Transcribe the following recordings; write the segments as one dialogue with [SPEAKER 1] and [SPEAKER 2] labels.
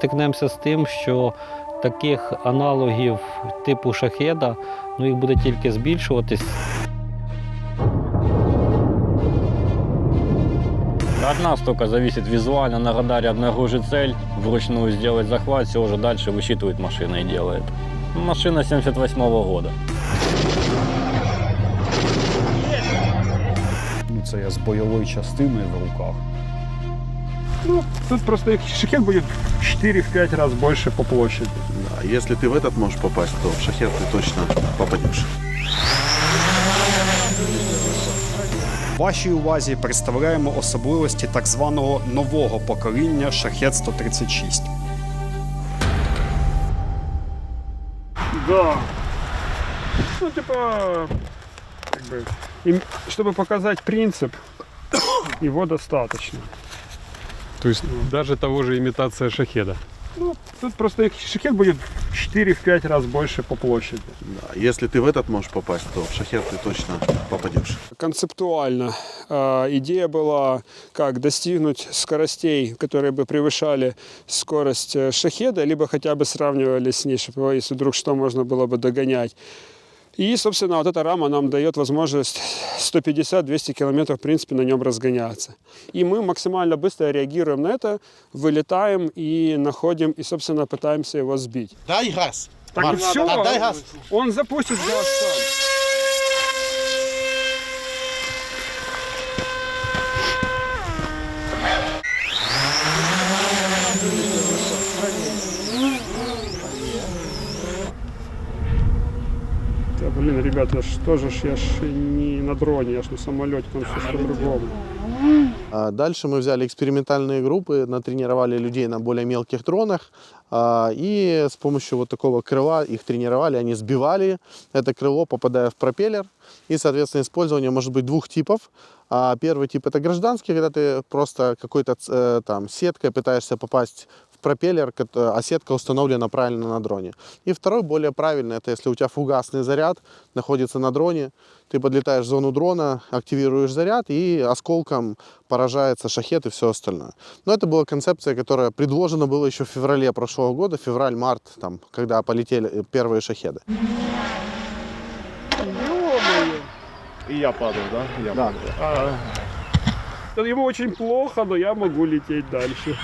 [SPEAKER 1] стикнемося з тим, що таких аналогів типу шахеда ну, їх буде тільки збільшуватись. От нас только зависит визуально на радаре обнаружить цель, вручную сделать захват, все уже дальше высчитывает машина и делает. Машина 78 года.
[SPEAKER 2] Ну, це я з бойовою частиною в руках.
[SPEAKER 3] Ну, тут просто их шахет будет в 4-5 раз больше по площади.
[SPEAKER 4] Да, если ты в этот можешь попасть, то в шахет ты точно попадешь.
[SPEAKER 2] Вашій увазі представляємо особливості так званого нового покоління шахет 136.
[SPEAKER 3] Да. Ну, типа, как бы, им- чтобы показать принцип, его достаточно.
[SPEAKER 5] То есть даже того же имитация шахеда.
[SPEAKER 3] Ну, тут просто их шахет будет в 4-5 раз больше по площади.
[SPEAKER 4] Да, если ты в этот можешь попасть, то в шахет ты точно попадешь.
[SPEAKER 3] Концептуально э, идея была, как достигнуть скоростей, которые бы превышали скорость э, шахеда, либо хотя бы сравнивались с ней, чтобы, если вдруг что, можно было бы догонять. И, собственно, вот эта рама нам дает возможность 150-200 километров, в принципе, на нем разгоняться. И мы максимально быстро реагируем на это, вылетаем и находим, и, собственно, пытаемся его сбить.
[SPEAKER 6] Дай газ.
[SPEAKER 3] Так
[SPEAKER 6] Марк,
[SPEAKER 3] все,
[SPEAKER 6] да, дай газ.
[SPEAKER 3] он запустит газ сам. Блин, ребята, я ж тоже ж, я ж не на дроне, я ж на самолете, там все по-другому.
[SPEAKER 6] А Дальше мы взяли экспериментальные группы, натренировали людей на более мелких дронах. а, И с помощью вот такого крыла их тренировали, они сбивали это крыло, попадая в пропеллер. И, соответственно, использование может быть двух типов. А Первый тип это гражданский, когда ты просто какой-то э, там сеткой пытаешься попасть пропеллер, кот- а сетка установлена правильно на дроне. И второй, более правильный, это если у тебя фугасный заряд находится на дроне, ты подлетаешь в зону дрона, активируешь заряд и осколком поражается шахет и все остальное. Но это была концепция, которая предложена была еще в феврале прошлого года, февраль-март, там, когда полетели э, первые шахеды.
[SPEAKER 3] И я падал, да? Я да. Да ему очень плохо, но я могу лететь дальше.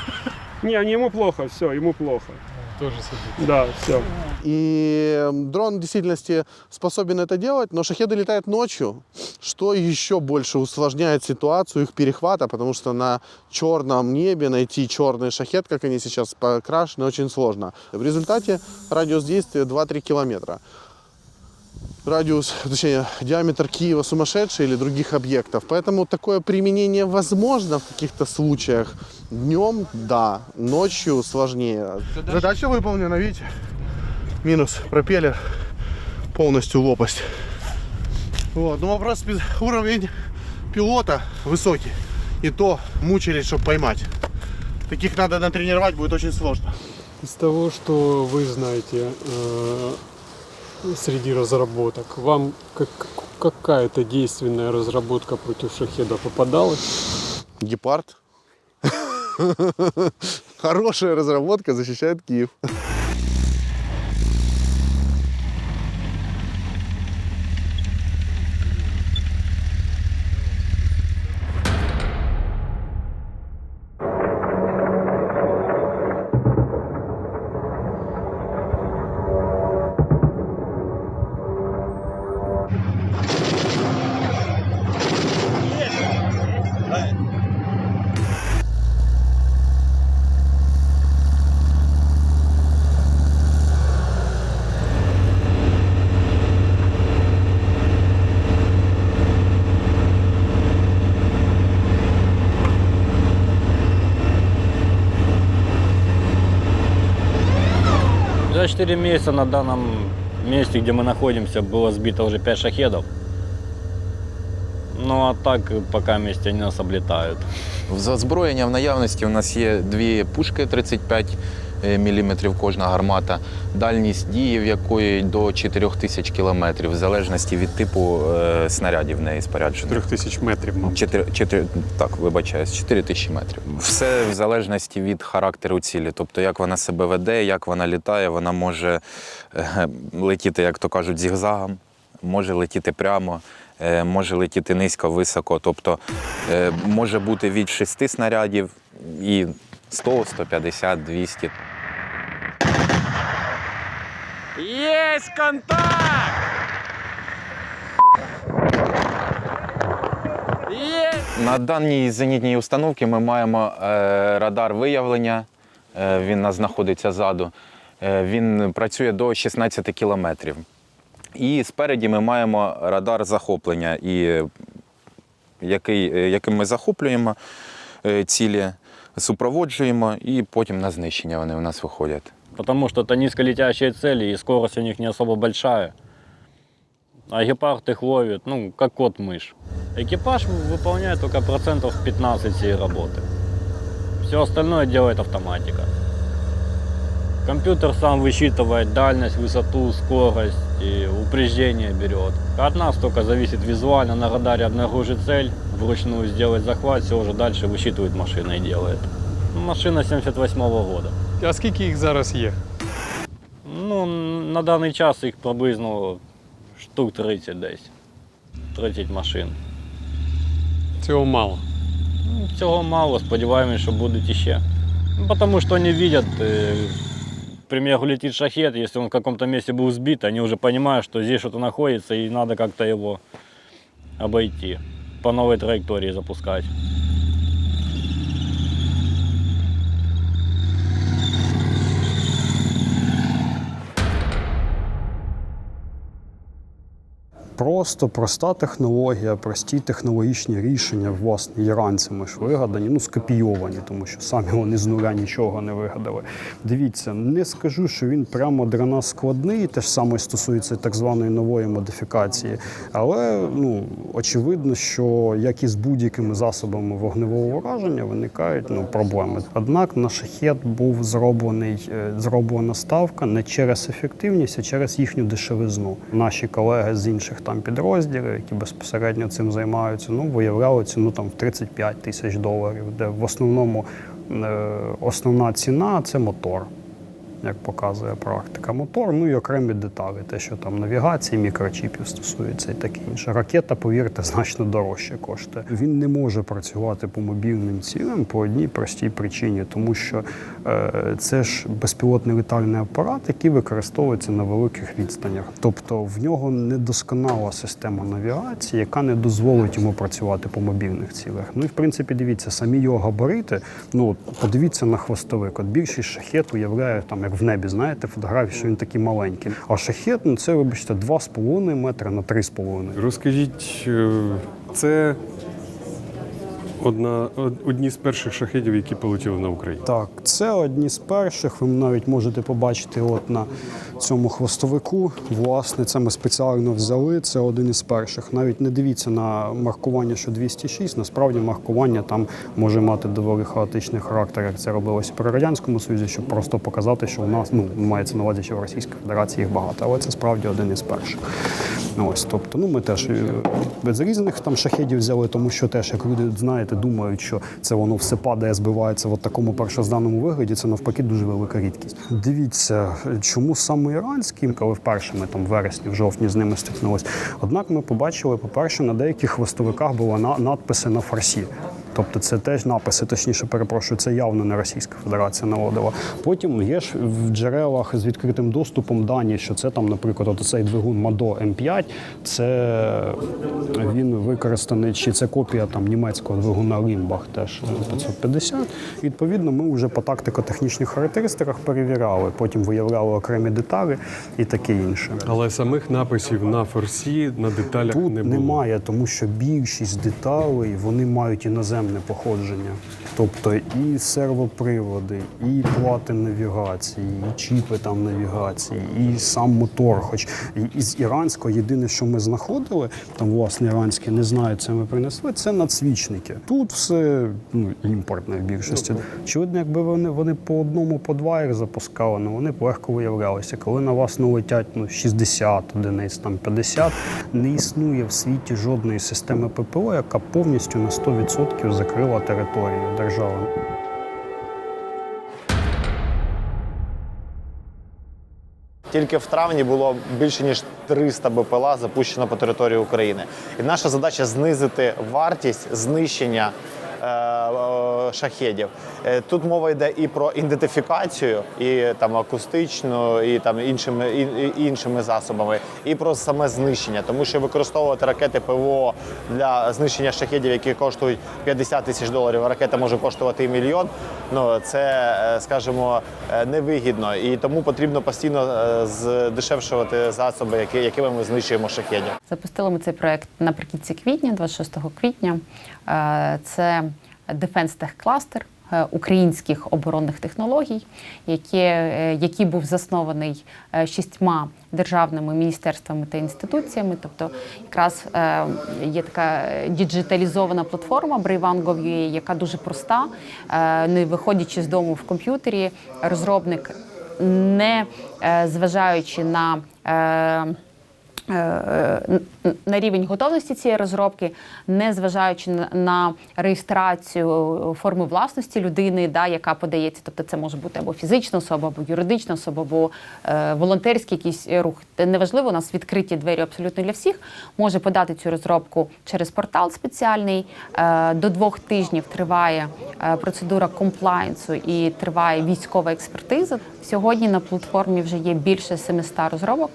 [SPEAKER 3] Не, не ему плохо, все, ему плохо.
[SPEAKER 5] Тоже садится.
[SPEAKER 3] Да, все.
[SPEAKER 6] И дрон в действительности способен это делать, но шахеды летают ночью, что еще больше усложняет ситуацию их перехвата, потому что на черном небе найти черный шахет, как они сейчас покрашены, очень сложно. В результате радиус действия 2-3 километра. Радиус, точнее, диаметр Киева сумасшедший или других объектов. Поэтому такое применение возможно в каких-то случаях. Днем, да, ночью сложнее. Задача выполнена, видите? минус пропеллер, полностью лопасть. Вот. Но вопрос, уровень пилота высокий. И то мучились, чтобы поймать. Таких надо натренировать, будет очень сложно.
[SPEAKER 5] Из того, что вы знаете э, среди разработок, вам как- какая-то действенная разработка против шахеда попадалась?
[SPEAKER 6] Гепард. Хорошая разработка защищает Киев.
[SPEAKER 1] 4 месяца на данном месте, где мы находимся, было сбито уже 5 шахедов. Ну а так пока вместе они нас облетают.
[SPEAKER 7] В озброєння в наявності у нас є дві пушки 35 мм кожна гармата, дальність дії в якої до 4000 км, в залежності від типу е, снарядів в неї споряджено.
[SPEAKER 2] 3000 метрів, мабуть.
[SPEAKER 7] 4, 4, так, вибачаюсь, 4 тисячі метрів. Все в залежності від характеру цілі. Тобто, як вона себе веде, як вона літає, вона може е, летіти, як то кажуть, зігзагом, може летіти прямо, е, може летіти низько, високо. Тобто е, може бути від 6 снарядів і 100, 150, 200.
[SPEAKER 1] Есть контакт! Есть!
[SPEAKER 7] На даній зенітній установці ми маємо е, радар виявлення. Е, він нас знаходиться ззаду. Е, він працює до 16 кілометрів. І спереді ми маємо радар захоплення, і, який, яким ми захоплюємо цілі, супроводжуємо, і потім на знищення вони у нас виходять.
[SPEAKER 1] Потому что это низколетящие цели, и скорость у них не особо большая. А гепард их ловит, ну, как кот-мышь. Экипаж выполняет только процентов 15 всей работы. Все остальное делает автоматика. Компьютер сам высчитывает дальность, высоту, скорость и упреждение берет. От нас только зависит визуально на радаре обнаружить цель, вручную сделать захват, все уже дальше высчитывает машина и делает. Машина 78 года.
[SPEAKER 5] А скільки їх зараз є?
[SPEAKER 1] Ну, на даний час їх приблизно штук 30 десь. 30 машин.
[SPEAKER 5] Цього мало.
[SPEAKER 1] Ну, Цього мало, сподіваємось, що будуть іще. Ну, потому что они видят, э, к примеру, летит шахет, если он в каком-то месте был сбит, они уже понимают, что здесь что-то находится, и надо как-то его обойти, по новой траектории запускать.
[SPEAKER 2] Просто проста технологія, прості технологічні рішення, власне, іранцями ж вигадані, ну скопійовані, тому що самі вони з нуля нічого не вигадали. Дивіться, не скажу, що він прямо для нас складний, те ж саме стосується так званої нової модифікації. Але ну, очевидно, що як і з будь-якими засобами вогневого враження виникають ну, проблеми. Однак на шахет був зроблений, е, зроблена ставка не через ефективність, а через їхню дешевизну. Наші колеги з інших там підрозділи, які безпосередньо цим займаються, ну виявляли ціну там в 35 тисяч доларів, де в основному е, основна ціна це мотор. Як показує практика, мотор, ну і окремі деталі, те, що там навігації, мікрочіпів стосується і таке інше. Ракета, повірте, значно дорожче коштує. Він не може працювати по мобільним цілям по одній простій причині, тому що е, це ж безпілотний літальний апарат, який використовується на великих відстанях. Тобто в нього недосконала система навігації, яка не дозволить йому працювати по мобільних цілях. Ну і в принципі, дивіться, самі його габарити. Ну подивіться на хвостовик. От більшість шахет уявляє там, як в небі, знаєте, фотографії, що він такий маленький. А шахет, ну це, вибачте, 2,5 метри на 3,5.
[SPEAKER 5] Розкажіть, е, це одна, одні з перших шахедів, які полетіли на Україну.
[SPEAKER 2] Так, це одні з перших. Ви навіть можете побачити от на цьому хвостовику. Власне, це ми спеціально взяли. Це один із перших. Навіть не дивіться на маркування, що 206. Насправді маркування там може мати доволі хаотичний характер, як це робилося при радянському союзі, щоб просто показати, що у нас ну мається на увазі, що в Російській Федерації їх багато, але це справді один із перших. Ось, тобто, ну ми теж е, без різних там шахедів взяли, тому що теж, як люди знаєте, думають, що це воно все падає, збивається в такому першозданому вигляді. Це навпаки дуже велика рідкість. Дивіться, чому саме іранські, коли вперше ми там в вересні, в жовтні з ними стикнулися. Однак ми побачили, по-перше, на деяких хвостовиках були на- надписи на фарсі. Тобто це теж написи, точніше перепрошую, це явно не Російська Федерація наводила. Потім є ж в джерелах з відкритим доступом дані, що це там, наприклад, цей двигун Мадо М5, це він використаний, чи це копія там німецького двигуна Лімбах, теж 550. Відповідно, ми вже по тактико-технічних характеристиках перевіряли, потім виявляли окремі деталі і таке інше.
[SPEAKER 5] Але самих написів на форсі, на деталях
[SPEAKER 2] Тут
[SPEAKER 5] не було.
[SPEAKER 2] немає, тому що більшість деталей вони мають іноземну іноземне походження. Тобто і сервоприводи, і плати навігації, і чіпи там навігації, і сам мотор. Хоч із іранського єдине, що ми знаходили, там власне іранське, не знаю, це ми принесли, це надсвічники. Тут все ну, імпортне в більшості. Очевидно, якби вони, вони по одному, по два їх запускали, ну вони б легко виявлялися. Коли на вас налетять ну, 60 одиниць, там 50, не існує в світі жодної системи ППО, яка повністю на 100% закрила територію держави.
[SPEAKER 8] Тільки в травні було більше ніж 300 БПЛА запущено по території України. І наша задача знизити вартість знищення е, шахедів. Е, Тут мова йде і про ідентифікацію, і там акустичну, і там іншими і, іншими засобами, і про саме знищення, тому що використовувати ракети ПВО для знищення шахедів, які коштують 50 тисяч доларів, а ракета може коштувати і мільйон. Ну це, е, скажімо, е, невигідно, і тому потрібно постійно здешевшувати засоби, якими ми знищуємо шахедів.
[SPEAKER 9] Запустили ми цей проект наприкінці квітня, 26 квітня. Це Defense Tech Cluster е, українських оборонних технологій, які, е, який був заснований е, шістьма державними міністерствами та інституціями. Тобто, якраз є така діджиталізована платформа Brave.gov.ua, яка дуже проста, не виходячи з дому в комп'ютері, розробник, не зважаючи на на рівень готовності цієї розробки, не зважаючи на- реєстрацію форми власності людини, да, яка подається, тобто це може бути або фізична особа, або юридична особа, або е, волонтерський якийсь рух. Неважливо, у нас відкриті двері абсолютно для всіх. Може подати цю розробку через портал спеціальний. Е, до двох тижнів триває е, процедура комплайнсу і триває військова експертиза. Сьогодні на платформі вже є більше 700 розробок.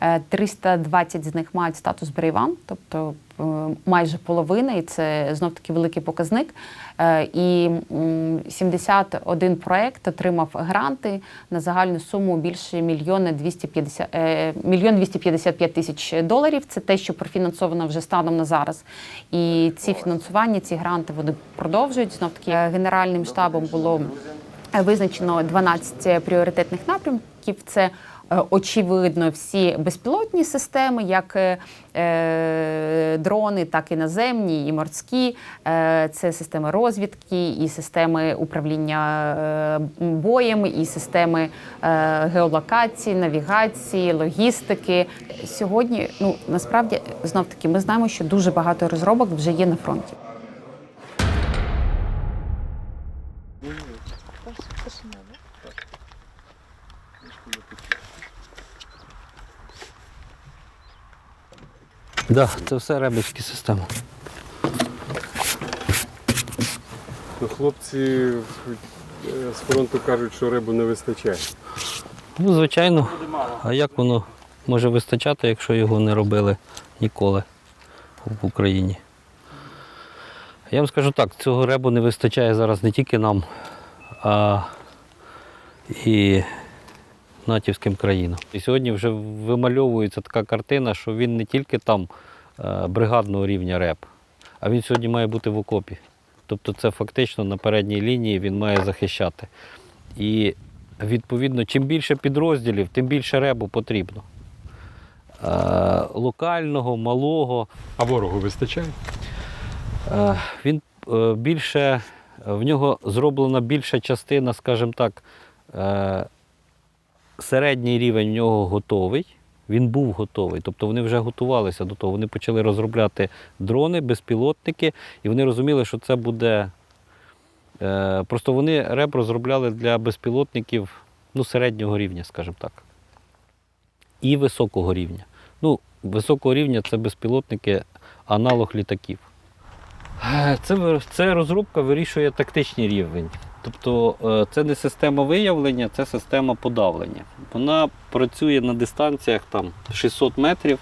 [SPEAKER 9] Е, 320 з них мають статус Брейван, тобто е, майже половина, і це знов таки великий показник. Е, І м, 71 проект отримав гранти на загальну суму більше мільйона 250, е, мільйон 255 тисяч доларів. Це те, що профінансовано вже станом на зараз. І ці фінансування, ці гранти вони продовжують. Знов таки е, генеральним штабом було визначено 12 пріоритетних напрямків. Це е, очевидно всі безпілотні системи, як е, е, дрони, так і наземні, і морські. Е, Це системи розвідки, і системи управління е, боєм, і системи е, геолокації, навігації, логістики. Сьогодні, ну насправді, знов таки, ми знаємо, що дуже багато розробок вже є на фронті.
[SPEAKER 10] Да, це все ребельські системи.
[SPEAKER 5] Ну, хлопці е, з фронту кажуть, що рибу не вистачає.
[SPEAKER 10] Ну, звичайно. А як воно може вистачати, якщо його не робили ніколи в Україні? Я вам скажу так, цього ребу не вистачає зараз не тільки нам, а і натівським країнам. І сьогодні вже вимальовується така картина, що він не тільки там е, бригадного рівня реп, а він сьогодні має бути в окопі. Тобто це фактично на передній лінії він має захищати. І відповідно, чим більше підрозділів, тим більше ребу потрібно. Е, локального, малого.
[SPEAKER 5] А ворогу вистачає?
[SPEAKER 10] Е, Він більше, в нього зроблена більша частина, скажімо так, середній рівень в нього готовий. Він був готовий. Тобто вони вже готувалися до того. Вони почали розробляти дрони, безпілотники, і вони розуміли, що це буде. е, Просто вони реп розробляли для безпілотників ну, середнього рівня, скажімо так. І високого рівня. Ну, високого рівня це безпілотники, аналог літаків. Е, Це, це розробка вирішує тактичний рівень. Тобто е, це не система виявлення, це система подавлення. Вона працює на дистанціях там 600 метрів,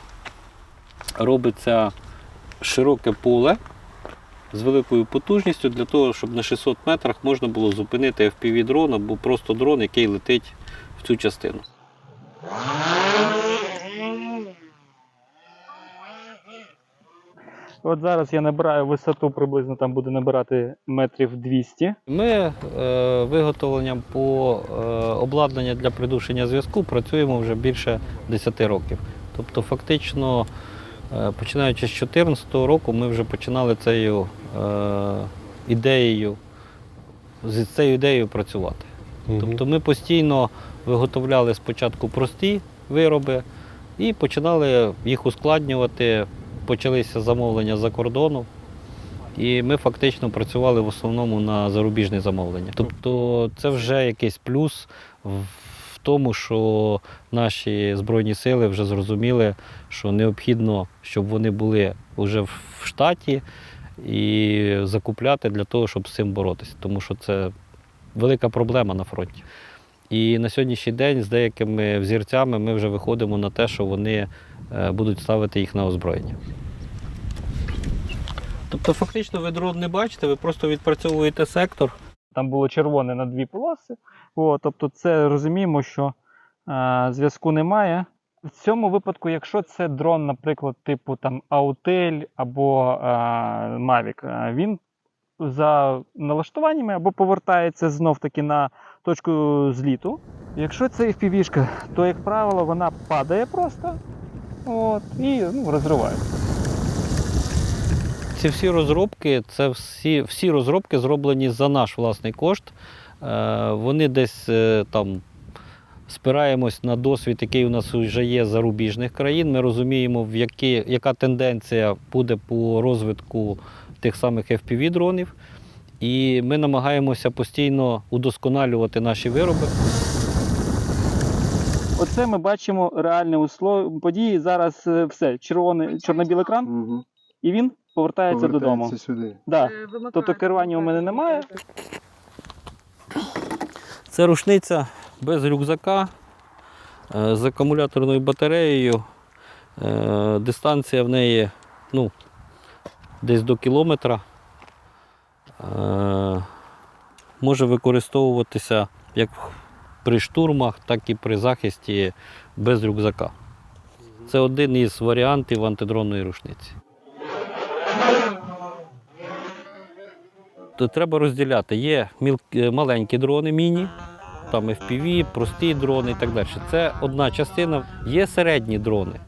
[SPEAKER 10] робиться широке поле з великою потужністю для того, щоб на 600 метрах можна було зупинити FPV-дрон або просто дрон, який летить в цю частину.
[SPEAKER 11] От зараз я набираю висоту, приблизно там буде набирати метрів 200.
[SPEAKER 10] Ми е, виготовленням по е, обладнання для придушення зв'язку працюємо вже більше 10 років. Тобто, фактично, е, починаючи з 2014 року, ми вже починали цією е, ідеєю, з цією ідеєю працювати. Тобто ми постійно виготовляли спочатку прості вироби і починали їх ускладнювати. Почалися замовлення за кордону. І ми фактично працювали в основному на зарубіжне замовлення. Тобто це вже якийсь плюс в тому, що наші збройні сили вже зрозуміли, що необхідно, щоб вони були вже в штаті і закупляти для того, щоб з цим боротися. Тому що це велика проблема на фронті. І на сьогоднішній день з деякими взірцями ми вже виходимо на те, що вони будуть ставити їх на озброєння. Тобто, фактично, ви дрон не бачите, ви просто відпрацьовуєте сектор.
[SPEAKER 11] Там було червоне на дві полоси. О, тобто, це розуміємо, що е, зв'язку немає. В цьому випадку, якщо це дрон, наприклад, типу там Autel або е, Mavic, е, він за налаштуваннями або повертається знов таки на точку зліту. Якщо це FPV-шка, то, як правило, вона падає просто от, і ну, розривається.
[SPEAKER 10] Ці всі розробки, це всі, всі розробки зроблені за наш власний кошт. Е, Вони десь е, там спираємось на досвід, який у нас вже є зарубіжних країн. Ми розуміємо, в які, яка тенденція буде по розвитку тих самих FPV-дронів. І ми намагаємося постійно удосконалювати наші вироби.
[SPEAKER 11] Оце ми бачимо реальне услов... події. Зараз е, все, червоний, чорно-білий екран, і він повертається, додому.
[SPEAKER 5] сюди.
[SPEAKER 11] Да. Тобто керування у мене немає.
[SPEAKER 10] Це рушниця без рюкзака е, з акумуляторною батареєю. Е, Дистанція в неї ну, десь до кілометра. Е, Може використовуватися як при штурмах, так і при захисті без рюкзака. Це один із варіантів антидронної рушниці. То треба розділяти. Є е, маленькі дрони, міні, там FPV, прості дрони і так далі. Це одна частина. Є середні дрони,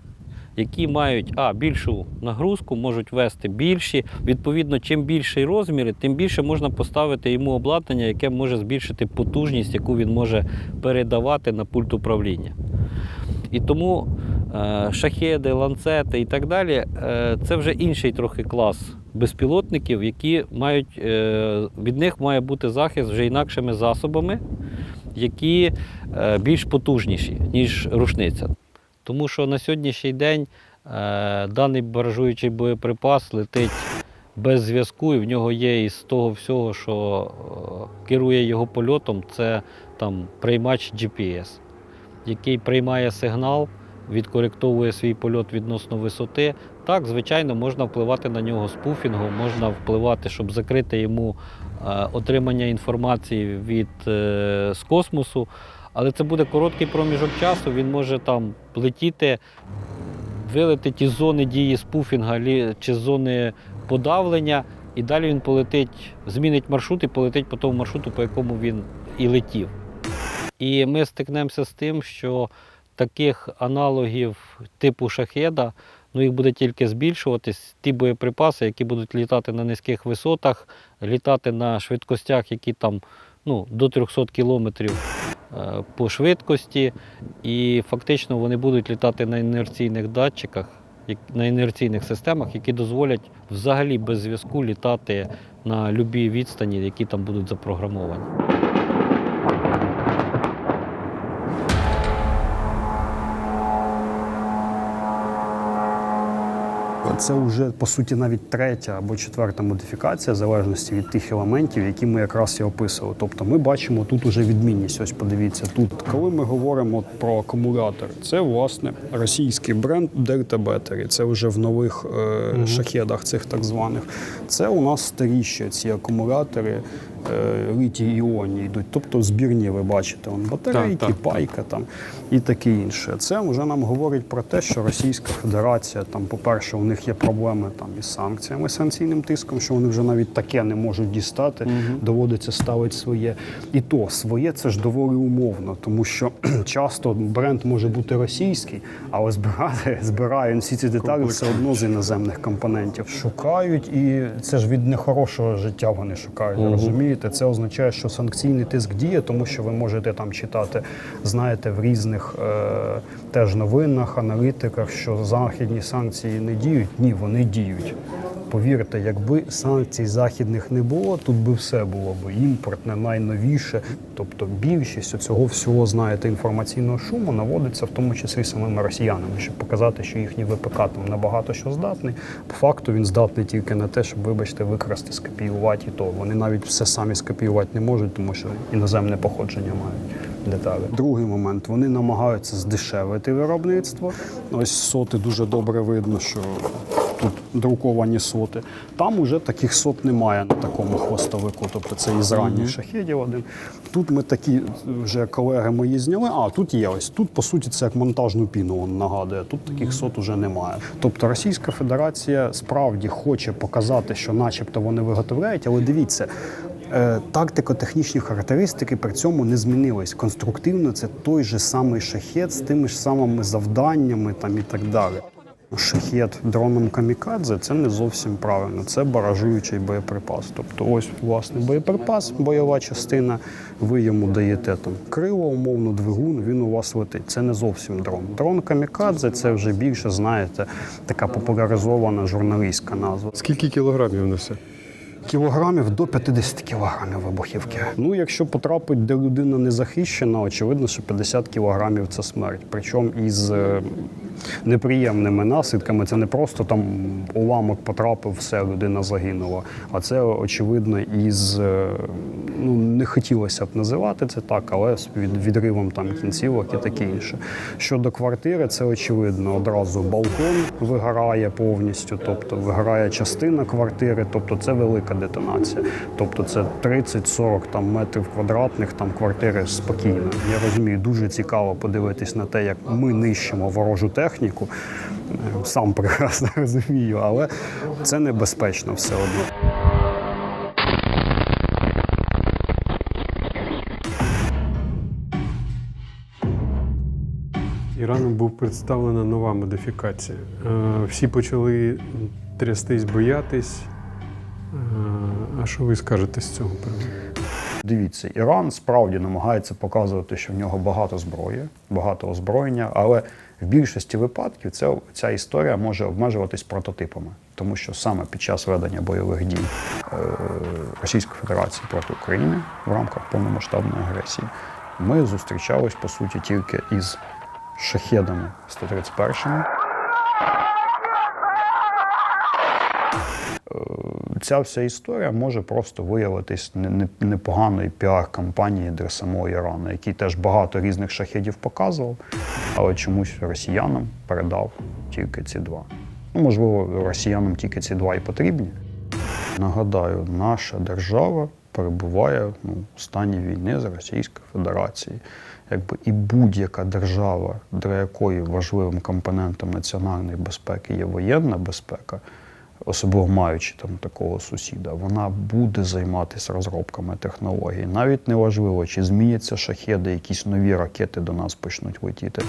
[SPEAKER 10] які мають а, більшу нагрузку, можуть вести більші. Відповідно, чим більший розмір, тим більше можна поставити йому обладнання, яке може збільшити потужність, яку він може передавати на пульт управління. І тому е, шахеди, ланцети і так далі е, це вже інший трохи клас безпілотників, які мають е, від них має бути захист вже інакшими засобами, які е, більш потужніші, ніж рушниця. Тому що на сьогоднішній день е, даний баражуючий боєприпас летить без зв'язку, і в нього є із того всього, що е, керує його польотом, це там приймач GPS який приймає сигнал, відкоректовує свій польот відносно висоти. Так, звичайно, можна впливати на нього спуфінгом, можна впливати, щоб закрити йому е, отримання інформації від, е, з космосу. Але це буде короткий проміжок часу, він може там летіти, вилетить із зони дії спуфінга чи з зони подавлення, і далі він полетить, змінить маршрут і полетить по тому маршруту, по якому він і летів. І ми стикнемося з тим, що таких аналогів типу шахеда, ну їх буде тільки збільшуватись. Ті боєприпаси, які будуть літати на низьких висотах, літати на швидкостях, які там ну, до 300 кілометрів по швидкості, і фактично вони будуть літати на інерційних датчиках, на інерційних системах, які дозволять взагалі без зв'язку літати на будь-якій відстані, які там будуть запрограмовані.
[SPEAKER 2] Це вже по суті навіть третя або четверта модифікація, в залежності від тих елементів, які ми якраз і описували. Тобто ми бачимо тут уже відмінність. Ось подивіться тут. Коли ми говоримо про акумулятори, це власне російський бренд Delta Battery. Це вже в нових е, шахедах цих так званих. Це у нас старіші ці акумулятори літій іонні йдуть. Тобто збірні, ви бачите, он батарейки,
[SPEAKER 5] Так, так,
[SPEAKER 2] пайка там і таке інше. Це вже нам говорить про те, що Російська Федерація, там, по-перше, у них є проблеми там із санкціями, санкційним тиском, що вони вже навіть таке не можуть дістати, доводиться ставити своє. І то своє це ж доволі умовно, тому що часто бренд може бути російський, але збирати збирає всі ці деталі все одно з іноземних компонентів. Шукають, і це ж від нехорошого життя вони шукають. Розумієте? Це означає, що санкційний тиск діє, тому що ви можете там читати, знаєте, в різних е, теж новинах, аналітиках, що західні санкції не діють. Ні, вони діють. Повірте, якби санкцій західних не було, тут би все було б імпортне, найновіше. Тобто більшість цього всього, знаєте, інформаційного шуму наводиться в тому числі самими росіянами, щоб показати, що їхній ВПК там набагато що здатний. По факту він здатний тільки на те, щоб, вибачте, викрасти, скопіювати і то. Вони навіть все самі скопіювати не можуть, тому що іноземне походження мають деталі. Другий момент вони намагаються здешевити виробництво. Ось соти дуже добре видно, що тут друковані соти. Там уже таких сот немає на такому хвостовику. Тобто це із ранніх шахедів один. Тут ми такі вже колеги мої зняли. А тут є ось тут, по суті, це як монтажну піну він нагадує. Тут таких сот уже немає. Тобто Російська Федерація справді хоче показати, що, начебто, вони виготовляють, але дивіться. е, Тактико-технічні характеристики при цьому не змінились. Конструктивно це той же самий шахет з тими ж самими завданнями там і так далі. Шахет дроном камікадзе це не зовсім правильно. Це баражуючий боєприпас. Тобто, ось власне боєприпас, бойова частина. Ви йому даєте там криво, умовно, двигун. Він у вас летить. Це не зовсім дрон. Дрон камікадзе це вже більше, знаєте, така популяризована журналістська назва.
[SPEAKER 5] Скільки кілограмів несе?
[SPEAKER 2] Кілограмів до 50 кілограмів вибухівки. Ну, якщо потрапить, де людина не захищена, очевидно, що 50 кілограмів це смерть. Причому із е, неприємними наслідками. Це не просто там уламок потрапив, все, людина загинула. А це очевидно із е, ну не хотілося б називати це так, але з від відривом там кінцівок і таке інше. Щодо квартири, це очевидно одразу балкон вигорає повністю, тобто вигорає частина квартири, тобто це велика детонація. Тобто це 30-40 там метрів квадратних там квартири спокійно. Я розумію, дуже цікаво подивитись на те, як ми нищимо ворожу техніку. Сам прекрасно розумію, але це небезпечно все одно.
[SPEAKER 5] Іраном був представлена нова модифікація. Е, Всі почали трястись, боятись. Е, А що ви скажете з цього приводу?
[SPEAKER 2] Дивіться, Іран справді намагається показувати, що в нього багато зброї, багато озброєння, але в більшості випадків ця, ця історія може обмежуватись прототипами, тому що саме під час ведення бойових дій е, Російської Федерації проти України в рамках повномасштабної агресії ми зустрічались по суті тільки із шахедами 131 ця вся історія може просто виявитись не- не- непоганою піар-кампанією для самого Ірану, який теж багато різних шахедів показував, але чомусь росіянам передав тільки ці два. Ну, можливо, росіянам тільки ці два і потрібні. Нагадаю, наша держава перебуває ну, в стані війни з Російською Федерацією. Якби і будь-яка держава, для якої важливим компонентом національної безпеки є воєнна безпека, особливо маючи там такого сусіда, вона буде займатися розробками технологій. Навіть не важливо, чи зміняться шахеди, якісь нові ракети до нас почнуть летіти.